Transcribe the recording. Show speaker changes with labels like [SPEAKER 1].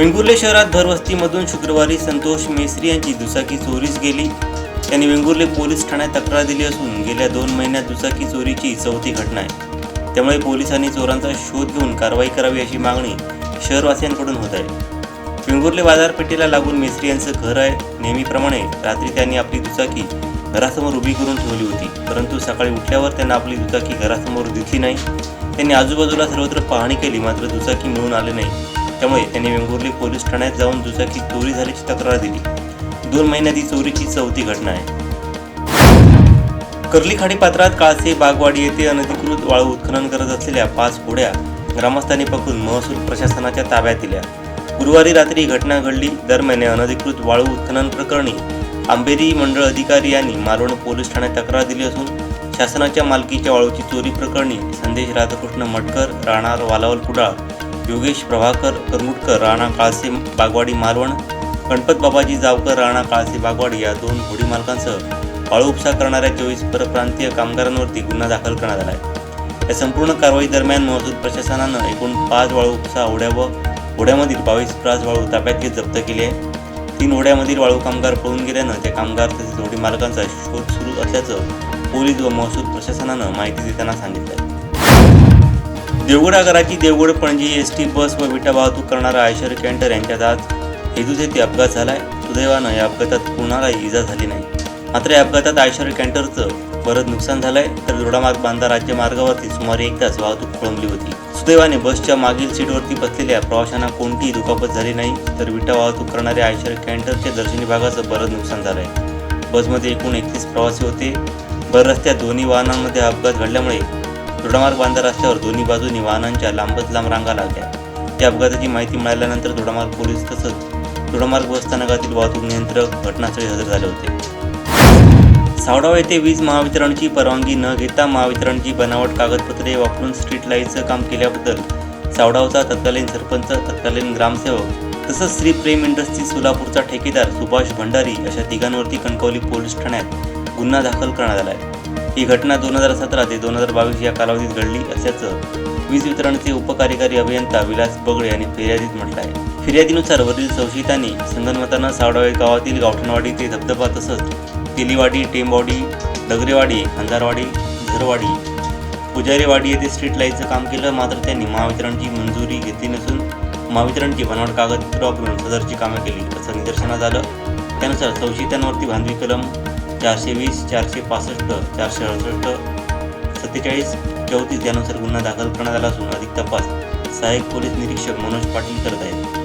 [SPEAKER 1] वेंगुर्ले शहरात भरवस्तीमधून शुक्रवारी संतोष मेसरी यांची दुचाकी चोरीस गेली. त्यांनी वेंगुर्ले पोलीस ठाण्यात तक्रार दिली असून गेल्या दोन महिन्यात दुचाकी चोरीची चौथी घटना आहे. त्यामुळे पोलिसांनी चोरांचा शोध घेऊन कारवाई करावी अशी मागणी शहरवासियांकडून होत आहे. वेंगुर्ले बाजारपेठेला लागून मेसरी यांचं घर आहे. नेहमीप्रमाणे रात्री त्यांनी आपली दुचाकी घरासमोर उभी करून ठेवली होती. परंतु सकाळी उठल्यावर त्यांना आपली दुचाकी घरासमोर दिसली नाही. त्यांनी आजूबाजूला सर्वत्र पाहणी केली मात्र दुचाकी मिळून आले नाही. त्यामुळे त्यांनी वेंगुर्ली पोलीस ठाण्यात जाऊन दुचाकी चोरी झाल्याची तक्रार दिली. दोन महिन्यात ही चोरीची चौथी घटना आहे. कर्ली खाडी पात्रात काळसे बागवाडी येथे अनधिकृत वाळू उत्खनन करत असलेल्या पाच होड्या ग्रामस्थांनी पकडून महसूल प्रशासनाच्या ताब्यात दिल्या. गुरुवारी रात्री घटना घडली. दरम्यान अनधिकृत वाळू उत्खनन प्रकरणी आंबेरी मंडळ अधिकारी यांनी मालवण पोलीस ठाण्यात तक्रार दिली असून शासनाच्या मालकीच्या वाळूची चोरी प्रकरणी संदेश राधाकृष्ण मटकर राहणार वालावल कुडाळ योगेश प्रभाकर करमुटकर राणा काळसे बागवाडी मालवण गणपत बाबाजी जावकर राणा काळसे बागवाडी या दोन होडी मालकांसह पाळू उपसा करणाऱ्या चोवीस परप्रांतीय कामगारांवरती गुन्हा दाखल करण्यात आला आहे. या संपूर्ण कारवाई दरम्यान महसूल प्रशासनानं एकूण पाच वाळू उपसा होड्या व होड्यामधील बावीस प्रास वाळू ताब्यात घेत जप्त केली आहे. तीन होड्यामधील वाळू कामगार पळून गेल्यानं त्या कामगार तसेच होडी मालकांचा शोध सुरू असल्याचं पोलीस व महसूल प्रशासनानं माहिती देताना सांगितलं Devgad आगाराची Devgad Panaji S T bus व विटा वाहतूक करणारा आयशर कॅन्टर यांच्यात आज हेतूच येथे अपघात झालाय. सुदैवानं या अपघातात कुणालाही इजा झाली नाही. मात्र या अपघातात आयशर कॅन्टरचं बरंच नुकसान झालंय. तर दोडामार्ग बांधा राज्य मार्गावरती सुमारे एक तास वाहतूक खोळंबली होती. सुदैवाने बसच्या मागील सीटवरती बसलेल्या प्रवाशांना कोणतीही दुखापत झाली नाही. तर विटा वाहतूक करणाऱ्या आयशर कॅन्टरच्या दर्शनी भागाचं बरंच नुकसान झालंय. बसमध्ये एकूण एकतीस प्रवासी होते. भर रस्त्यात दोन्ही वाहनांमध्ये अपघात घडल्यामुळे दोडामार्ग बांधा रस्त्यावर दोन्ही बाजूनी वाहनांच्या लांबच लांब रांगा लागल्या. त्या अपघाताची माहिती मिळाल्यानंतर दोडामार्ग पोलीस तसंच दोडामार्ग बसस्थानकातील वाहतूक नियंत्रक घटनास्थळी हजर झाले होते. सावडाव येथे वीज महावितरणची परवानगी न घेता महावितरणची बनावट कागदपत्रे वापरून स्ट्रीट लाईटचं काम केल्याबद्दल सावडावचा तत्कालीन सरपंच तत्कालीन ग्रामसेवक तसंच श्री प्रेम इंडस्ट्री सोलापूरचा ठेकेदार सुभाष भंडारी अशा तिघांवरती कणकवली पोलीस ठाण्यात गुन्हा दाखल करण्यात आला आहे. ही घटना दोन हजार सतरा ते दोन हजार बावीस या कालावधीत घडली असल्याचं वीज वितरणचे उपकार्यकारी अभियंता विलास बगळे यांनी फिर्यादीत म्हटलं आहे. फिर्यादीनुसार वरील संशयितांनी संगनमतानं सावडावे गावातील गावठणवाडी ते धबधबा तसंच तेलीवाडी टेंबवाडी डगरेवाडी हंजारवाडी झरवाडी पुजारीवाडी येथे स्ट्रीट लाईटचं काम केलं. मात्र त्यांनी महावितरणची मंजुरी घेतली नसून महावितरणची बनावट कागदपत्र वापरून सदरची कामे केली असं निदर्शनात आलं. त्यानुसार संशयितांवरती भांडवी कलम चारशे वीस चारशे पासष्ट चारशे अडुसष्ट सत्तेचाळीस चौतीस यानुसार गुन्हा दाखल करण्यात आला असून अधिक तपास सहाय्यक पोलीस निरीक्षक मनोज पाटील करत आहेत.